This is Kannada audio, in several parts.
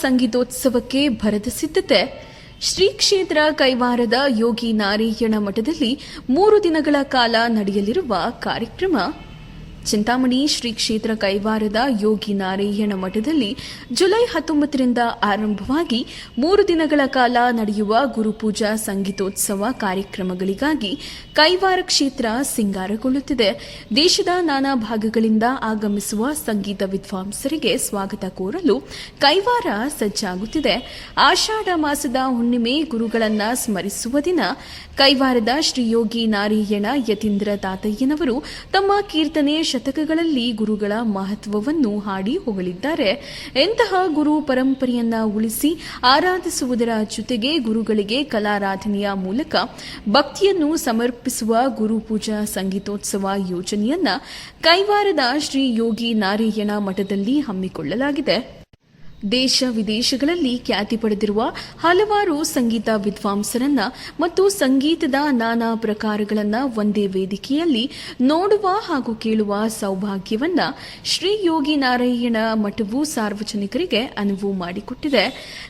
ಸಂಗೀತೋತ್ಸವಕ್ಕೆ ಭರದ ಸಿದ್ಧತೆ. ಶ್ರೀ ಕ್ಷೇತ್ರ ಕೈವಾರದ ಯೋಗಿ ನಾರಾಯಣ ಮಠದಲ್ಲಿ ಮೂರು ದಿನಗಳ ಕಾಲ ನಡೆಯಲಿರುವ ಕಾರ್ಯಕ್ರಮ. ಚಿಂತಾಮಣಿ ಶ್ರೀ ಕ್ಷೇತ್ರ ಕೈವಾರದ ಯೋಗಿ ನಾರಾಯಣ ಮಠದಲ್ಲಿ ಜುಲೈ ಹತ್ತೊಂಬತ್ತರಿಂದ ಆರಂಭವಾಗಿ ಮೂರು ದಿನಗಳ ಕಾಲ ನಡೆಯುವ ಗುರುಪೂಜಾ ಸಂಗೀತೋತ್ಸವ ಕಾರ್ಯಕ್ರಮಗಳಿಗಾಗಿ ಕೈವಾರ ಕ್ಷೇತ್ರ ಸಿಂಗಾರಗೊಳ್ಳುತ್ತಿದೆ. ದೇಶದ ನಾನಾ ಭಾಗಗಳಿಂದ ಆಗಮಿಸುವ ಸಂಗೀತ ವಿದ್ವಾಂಸರಿಗೆ ಸ್ವಾಗತ ಕೋರಲು ಕೈವಾರ ಸಜ್ಜಾಗುತ್ತಿದೆ. ಆಷಾಢ ಮಾಸದ ಹುಣ್ಣಿಮೆ ಗುರುಗಳನ್ನ ಸ್ಮರಿಸುವ ದಿನ ಕೈವಾರದ ಶ್ರೀ ಯೋಗಿ ನಾರಾಯಣ ಯತೀಂದ್ರ ತಾತಯ್ಯನವರು ತಮ್ಮ ಕೀರ್ತನೆ ಶತಕಗಳಲ್ಲಿ ಗುರುಗಳ ಮಹತ್ವವನ್ನು ಹಾಡಿ ಹೊಗಳಿದ್ದಾರೆ. ಎಂತಹ ಗುರು ಪರಂಪರೆಯನ್ನ ಉಳಿಸಿ ಆರಾಧಿಸುವುದರ ಜೊತೆಗೆ ಗುರುಗಳಿಗೆ ಕಲಾರಾಧನೆಯ ಮೂಲಕ ಭಕ್ತಿಯನ್ನು ಸಮರ್ಪಿಸುವ ಗುರು ಪೂಜಾ ಸಂಗೀತೋತ್ಸವ ಯೋಜನೆಯನ್ನ ಕೈವಾರದ ಶ್ರೀ ಯೋಗಿ ನಾರಾಯಣ ಮಠದಲ್ಲಿ ಹಮ್ಮಿಕೊಳ್ಳಲಾಗಿದೆ. ದೇಶ ವಿದೇಶಗಳಲ್ಲಿ ಖ್ಯಾತಿ ಪಡೆದಿರುವ ಹಲವಾರು ಸಂಗೀತ ವಿದ್ವಾಂಸರನ್ನ ಮತ್ತು ಸಂಗೀತದ ನಾನಾ ಪ್ರಕಾರಗಳನ್ನ ಒಂದೇ ವೇದಿಕೆಯಲ್ಲಿ ನೋಡುವ ಹಾಗೂ ಕೇಳುವ ಸೌಭಾಗ್ಯವನ್ನ ಶ್ರೀ ಯೋಗಿ ನಾರಾಯಣ ಮಠವು ಸಾರ್ವಜನಿಕರಿಗೆ ಅನುವು ಮಾಡಿಕೊಟ್ಟಿದೆ.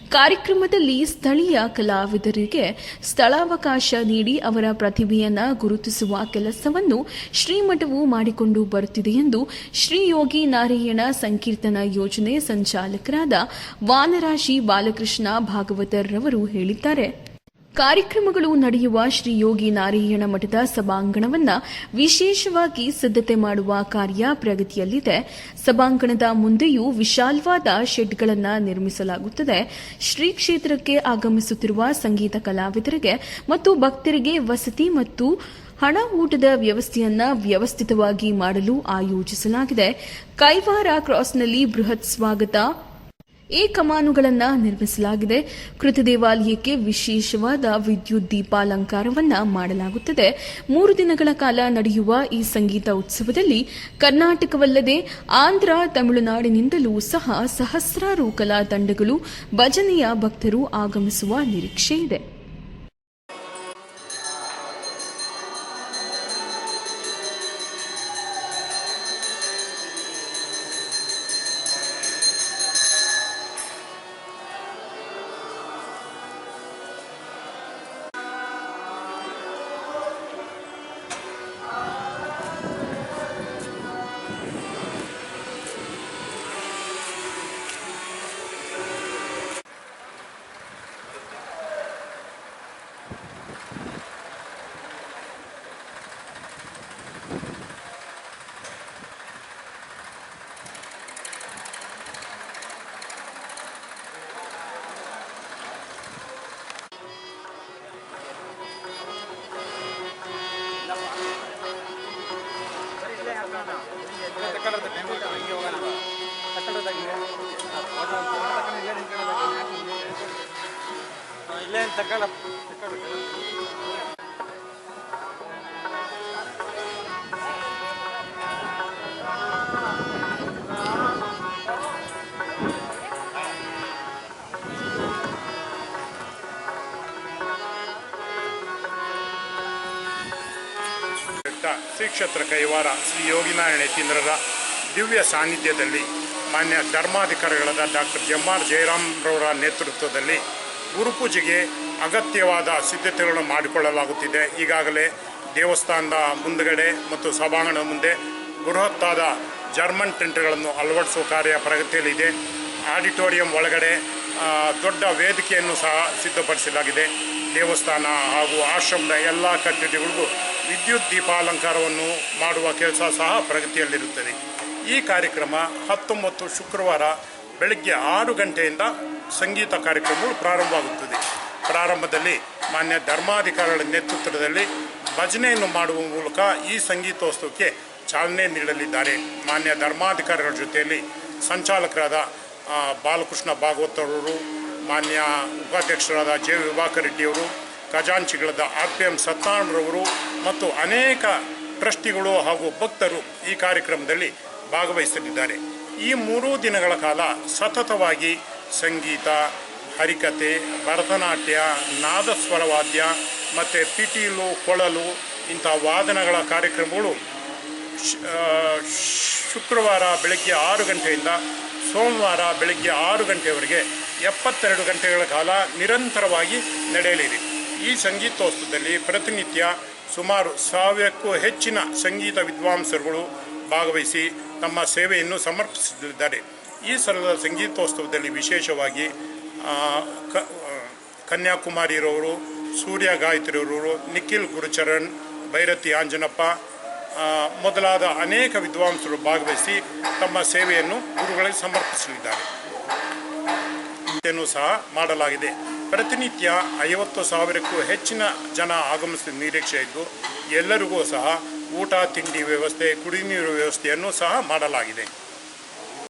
ಕಾರ್ಯಕ್ರಮದಲ್ಲಿ ಸ್ಥಳೀಯ ಕಲಾವಿದರಿಗೆ ಸ್ಥಳಾವಕಾಶ ನೀಡಿ ಅವರ ಪ್ರತಿಭೆಯನ್ನ ಗುರುತಿಸುವ ಕೆಲಸವನ್ನು ಶ್ರೀಮಠವು ಮಾಡಿಕೊಂಡು ಬರುತ್ತಿದೆ ಎಂದು ಶ್ರೀ ಯೋಗಿ ನಾರಾಯಣ ಸಂಕೀರ್ತನ ಯೋಜನೆ ಸಂಚಾಲಕರಾದ ವಾನರಾಶಿ ಬಾಲಕೃಷ್ಣ ಭಾಗವತರವರು ಹೇಳಿದ್ದಾರೆ. ಕಾರ್ಯಕ್ರಮಗಳು ನಡೆಯುವ ಶ್ರೀ ಯೋಗಿ ನಾರಾಯಣ ಮಠದ ಸಭಾಂಗಣವನ್ನ ವಿಶೇಷವಾಗಿ ಸಿದ್ಧತೆ ಮಾಡುವ ಕಾರ್ಯ ಪ್ರಗತಿಯಲ್ಲಿದೆ. ಸಭಾಂಗಣದ ಮುಂದೆಯೂ ವಿಶಾಲವಾದ ಶೆಡ್ಗಳನ್ನು ನಿರ್ಮಿಸಲಾಗುತ್ತದೆ. ಶ್ರೀ ಕ್ಷೇತ್ರಕ್ಕೆ ಆಗಮಿಸುತ್ತಿರುವ ಸಂಗೀತ ಕಲಾವಿದರಿಗೆ ಮತ್ತು ಭಕ್ತರಿಗೆ ವಸತಿ ಮತ್ತು ಹಣ ಊಟದ ವ್ಯವಸ್ಥೆಯನ್ನ ವ್ಯವಸ್ಥಿತವಾಗಿ ಮಾಡಲು ಆಯೋಜಿಸಲಾಗಿದೆ. ಕೈವಾರ ಕ್ರಾಸ್ನಲ್ಲಿ ಬೃಹತ್ ಸ್ವಾಗತ ಈ ಕಮಾನುಗಳನ್ನು ನಿರ್ಮಿಸಲಾಗಿದೆ. ಕೃತಿ ದೇವಾಲಯಕ್ಕೆ ವಿಶೇಷವಾದ ವಿದ್ಯುತ್ ದೀಪಾಲಂಕಾರವನ್ನ ಮಾಡಲಾಗುತ್ತದೆ. ಮೂರು ದಿನಗಳ ಕಾಲ ನಡೆಯುವ ಈ ಸಂಗೀತ ಉತ್ಸವದಲ್ಲಿ ಕರ್ನಾಟಕವಲ್ಲದೆ ಆಂಧ್ರ, ತಮಿಳುನಾಡಿನಿಂದಲೂ ಸಹ ಸಹಸ್ರಾರು ಕಲಾ ತಂಡಗಳು ಭಜನೆಯ ಭಕ್ತರು ಆಗಮಿಸುವ ನಿರೀಕ್ಷೆ ಇದೆ. ಇಲ್ಲೇ ತಗೊಳ ಬೆಟ್ಟ ಶ್ರೀ ಕ್ಷೇತ್ರ ಕೈವಾರ ಶ್ರೀ ಯೋಗಿನಾರಾಯಣ ಯತೀಂದ್ರರ ದಿವ್ಯ ಸಾನ್ನಿಧ್ಯದಲ್ಲಿ ಮಾನ್ಯ ಧರ್ಮಾಧಿಕಾರಿಗಳಾದ ಡಾಕ್ಟರ್ ಎಂ ಆರ್ ಜಯರಾಮ್ರವರ ನೇತೃತ್ವದಲ್ಲಿ ಗುರುಪೂಜೆಗೆ ಅಗತ್ಯವಾದ ಸಿದ್ಧತೆಗಳನ್ನು ಮಾಡಿಕೊಳ್ಳಲಾಗುತ್ತಿದೆ. ಈಗಾಗಲೇ ದೇವಸ್ಥಾನದ ಮುಂದುಗಡೆ ಮತ್ತು ಸಭಾಂಗಣದ ಮುಂದೆ ಬೃಹತ್ತಾದ ಜರ್ಮನ್ ಟೆಂಟ್ಗಳನ್ನು ಅಳವಡಿಸುವ ಕಾರ್ಯ ಪ್ರಗತಿಯಲ್ಲಿದೆ. ಆಡಿಟೋರಿಯಂ ಒಳಗಡೆ ದೊಡ್ಡ ವೇದಿಕೆಯನ್ನು ಸಹ ಸಿದ್ಧಪಡಿಸಲಾಗಿದೆ. ದೇವಸ್ಥಾನ ಹಾಗೂ ಆಶ್ರಮದ ಎಲ್ಲ ಕಟ್ಟಡಗಳಿಗೂ ವಿದ್ಯುತ್ ದೀಪಾಲಂಕಾರವನ್ನು ಮಾಡುವ ಕೆಲಸ ಸಹ ಪ್ರಗತಿಯಲ್ಲಿರುತ್ತದೆ. ಈ ಕಾರ್ಯಕ್ರಮ ಹತ್ತೊಂಬತ್ತು ಶುಕ್ರವಾರ ಬೆಳಗ್ಗೆ ಆರು ಗಂಟೆಯಿಂದ ಸಂಗೀತ ಕಾರ್ಯಕ್ರಮಗಳು ಪ್ರಾರಂಭವಾಗುತ್ತದೆ. ಪ್ರಾರಂಭದಲ್ಲಿ ಮಾನ್ಯ ಧರ್ಮಾಧಿಕಾರಿಗಳ ನೇತೃತ್ವದಲ್ಲಿ ಭಜನೆಯನ್ನು ಮಾಡುವ ಮೂಲಕ ಈ ಸಂಗೀತೋತ್ಸವಕ್ಕೆ ಚಾಲನೆ ನೀಡಲಿದ್ದಾರೆ. ಮಾನ್ಯ ಧರ್ಮಾಧಿಕಾರಿಗಳ ಜೊತೆಯಲ್ಲಿ ಸಂಚಾಲಕರಾದ ಬಾಲಕೃಷ್ಣ ಭಾಗವತರವರು, ಮಾನ್ಯ ಉಪಾಧ್ಯಕ್ಷರಾದ ಜೆ ವಿಭಾಕರ್ ರೆಡ್ಡಿಯವರು ಖಜಾಂಚಿಗಳಾದ ಆರ್ ಪಿ ಎಂ ಸತ್ಯನಾರಾಯಣರವರು ಮತ್ತು ಅನೇಕ ಟ್ರಸ್ಟಿಗಳು ಹಾಗೂ ಭಕ್ತರು ಈ ಕಾರ್ಯಕ್ರಮದಲ್ಲಿ ಭಾಗವಹಿಸಲಿದ್ದಾರೆ. ಈ ಮೂರೂ ದಿನಗಳ ಕಾಲ ಸತತವಾಗಿ ಸಂಗೀತ, ಹರಿಕತೆ, ಭರತನಾಟ್ಯ ನಾದಸ್ವರ ವಾದ್ಯ ಮತ್ತು ಪಿಟೀಲು, ಕೊಳಲು ಇಂಥ ವಾದನಗಳ ಕಾರ್ಯಕ್ರಮಗಳು ಶುಕ್ರವಾರ ಬೆಳಗ್ಗೆ ಆರು ಗಂಟೆಯಿಂದ ಸೋಮವಾರ ಬೆಳಗ್ಗೆ ಆರು ಗಂಟೆವರೆಗೆ ಎಪ್ಪತ್ತೆರಡು ಗಂಟೆಗಳ ಕಾಲ ನಿರಂತರವಾಗಿ ನಡೆಯಲಿದೆ. ಈ ಸಂಗೀತೋತ್ಸವದಲ್ಲಿ ಪ್ರತಿನಿತ್ಯ ಸುಮಾರು ಸಾವಿರಕ್ಕೂ ಹೆಚ್ಚಿನ ಸಂಗೀತ ವಿದ್ವಾಂಸರುಗಳು ಭಾಗವಹಿಸಿ ತಮ್ಮ ಸೇವೆಯನ್ನು ಸಮರ್ಪಿಸುತ್ತಿದ್ದಾರೆ ಈ ಸಲದ ಸಂಗೀತೋತ್ಸವದಲ್ಲಿ ವಿಶೇಷವಾಗಿ ಕ ಕನ್ಯಾಕುಮಾರಿರವರು, ಸೂರ್ಯ ಗಾಯತ್ರಿಯವರು ನಿಖಿಲ್ ಗುರುಚರಣ್, ಭೈರತಿ ಆಂಜನಪ್ಪ ಮೊದಲಾದ ಅನೇಕ ವಿದ್ವಾಂಸರು ಭಾಗವಹಿಸಿ ತಮ್ಮ ಸೇವೆಯನ್ನು ಗುರುಗಳಿಗೆ ಸಮರ್ಪಿಸಲಿದ್ದಾರೆ. ಇದನ್ನು ಸಹ ಮಾಡಲಾಗಿದೆ. ಪ್ರತಿನಿತ್ಯ ಐವತ್ತು ಸಾವಿರಕ್ಕೂ ಹೆಚ್ಚಿನ ಜನ ಆಗಮಿಸಿದ ನಿರೀಕ್ಷೆ ಇದ್ದು, ಎಲ್ಲರಿಗೂ ಸಹ ಊಟ ತಿಂಡಿ ವ್ಯವಸ್ಥೆ ಕುಡಿನೀರು ವ್ಯವಸ್ಥೆಯನ್ನು ಸಹ ಮಾಡಲಾಗಿದೆ.